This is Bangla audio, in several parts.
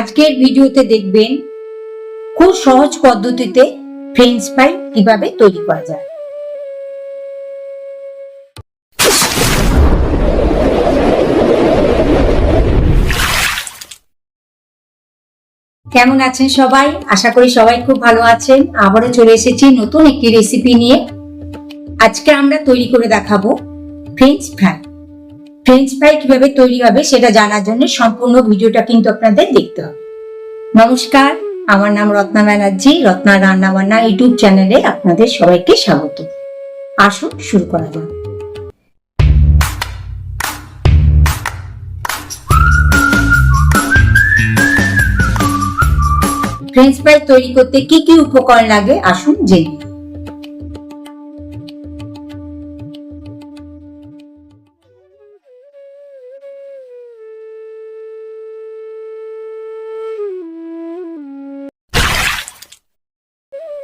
আজকের ভিডিওতে দেখবেন খুব সহজ পদ্ধতিতে ফ্রেঞ্চ ফ্রাই কীভাবে তৈরি করা যায়। কেমন আছেন সবাই? আশা করি সবাই খুব ভালো আছেন। আবারও চলে এসেছি নতুন একটি রেসিপি নিয়ে। আজকে আমরা তৈরি করে দেখাবো ফ্রেঞ্চ ফ্রাই ফ্রেঞ্চ ফ্রাই কীভাবে তৈরি হবে সেটা জানার জন্য সম্পূর্ণ ভিডিওটা কিন্তু আপনাদের দেখতে হবে। নমস্কার, আমার নাম রত্না ব্যানার্জি, রত্না রান্না বান্না ইউটিউব চ্যানেলে আপনাদের সবাইকে স্বাগত। আসুন শুরু করা যাক। ফ্রেঞ্চ ফ্রাই তৈরি করতে কি কি উপকরণ লাগে? আসুন জেনে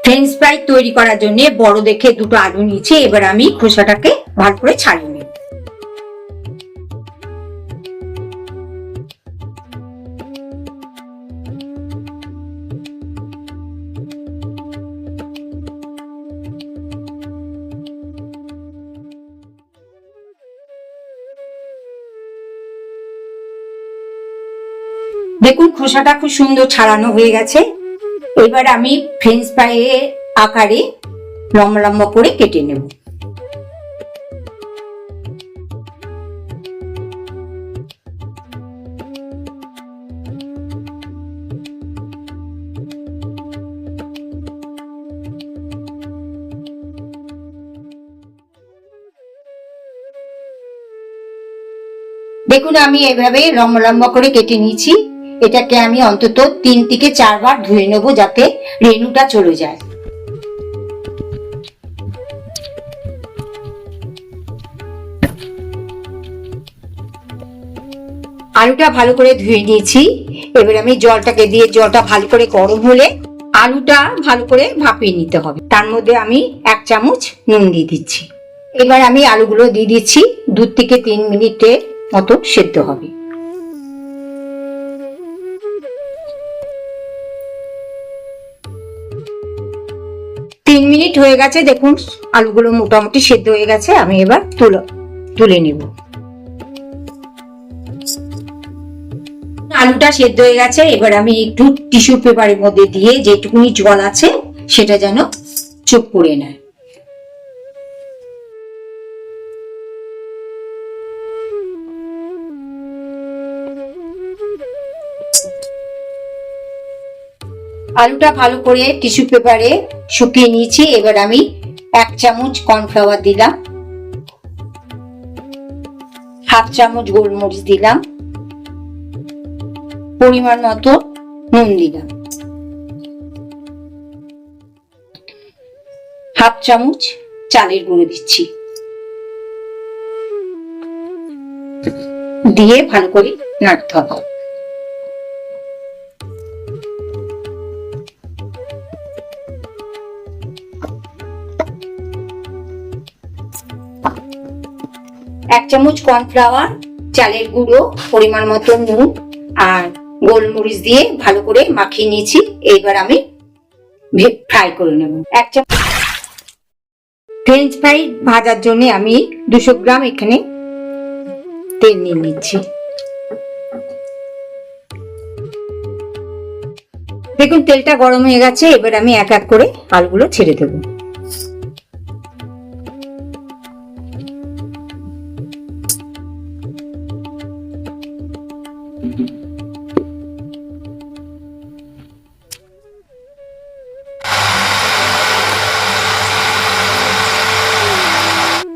ফ্রেঞ্চ ফ্রাই তৈরি করার জন্য বড় দেখে দুটো আলু নিয়েছি, এবার আমি খোসাটাকে ভালো করে ছাড়িয়ে নেব। দেখুন, খোসাটা খুব সুন্দর ছাড়ানো হয়ে গেছে। এবার আমি ফ্রেঞ্চ ফ্রাইয়ের আকারে লম্বা লম্বা করে কেটে নেব। দেখুন, আমি এভাবে লম্বা লম্বা করে কেটে নিয়েছি। এটাকে আমি অন্তত তিন থেকে চারবার ধুয়ে নেব যাতে রেণুটা চলে যায়। আলুটা ভালো করে ধুয়ে নিয়েছি। এবার আমি জলটাকে দিয়ে জলটা ভালো করে গরম হলে আলুটা ভালো করে ভাপিয়ে নিতে হবে। তার মধ্যে আমি এক চামচ নুন দিয়ে দিচ্ছি। এবার আমি আলুগুলো দিয়ে দিচ্ছি। দু থেকে তিন মিনিটের মতো সেদ্ধ হবে। তিন মিনিট হয়ে গেছে, দেখুন, আলুগুলো মোটামুটি সেদ্ধ হয়ে গেছে, আমি এবার তুলো, তুলে নিব। আলুটা সেদ্ধ হয়ে গেছে, এবার আমি একটু টিস্যু পেপারের মধ্যে দিয়ে যেটুকুনি জল আছে, সেটা যেন চোখ করে নেয়। আলুটা ভালো করে টিস্যু পেপারে শুকিয়ে নিয়েছি। এবার আমি এক চামচ কর্নফ্লাওয়ার দিলাম। হাফ চামচ গোলমরিচ দিলাম। পরিমাণ মতো নুন দিলাম। হাফ চামচ চালের গুঁড়ো দিচ্ছি। দিয়ে ভালো করে নাড়তে হবে। এক চামচ কর্নফ্লাওয়ার চালের গুঁড়ো, পরিমাণ মতো নুন আর গোলমরিচ দিয়ে ভালো করে মাখিয়ে নিয়েছি। এইবার আমি ফ্রাই করে নেব। এক চামচ ফ্রেঞ্চ ফ্রাই ভাজার জন্য আমি দুশো গ্রাম এখানে তেল নিয়ে নিচ্ছি। দেখুন, তেলটা গরম হয়ে গেছে, এবার আমি এক এক করে আলুগুলো ছেড়ে দেবো।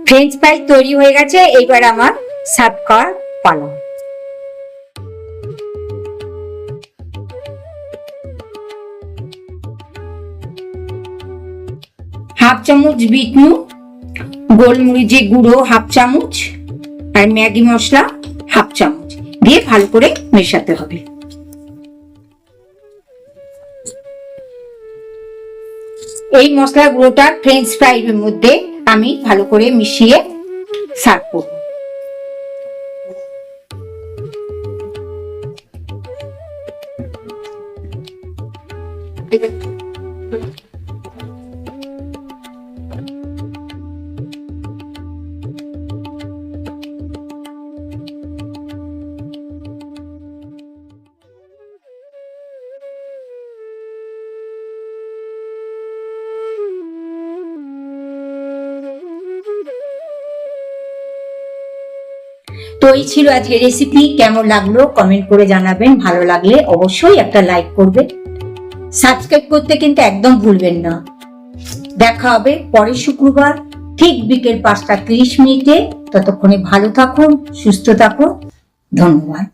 ফ্রেঞ্চ ফ্রাই তৈরি হয়ে গেছে, এইবার আমার সার্ভ করার পালা। হাফ চামচ বিট নুন গোলমরিচের গুঁড়ো, হাফ চামচ, আর ম্যাগি মশলা। দিয়ে ভালো করে মেশাতে হবে। এই মশলা গুঁড়োটা ফ্রেঞ্চ ফ্রাইয়ের মধ্যে আমি ভালো করে মিশিয়ে সার্ভ করব। তো এই ছিল আজকে রেসিপি কেমন লাগল কমেন্ট করে জানাবেন। ভালো লাগলে অবশ্যই একটা লাইক করবে। সাবস্ক্রাইব করতে কিন্তু একদম ভুলবেন না। দেখা হবে পরের শুক্রবার, ঠিক বিকেল পাঁচটা তিরিশ মিনিটে। ততক্ষণে ভালো থাকুন, সুস্থ থাকুন। ধন্যবাদ।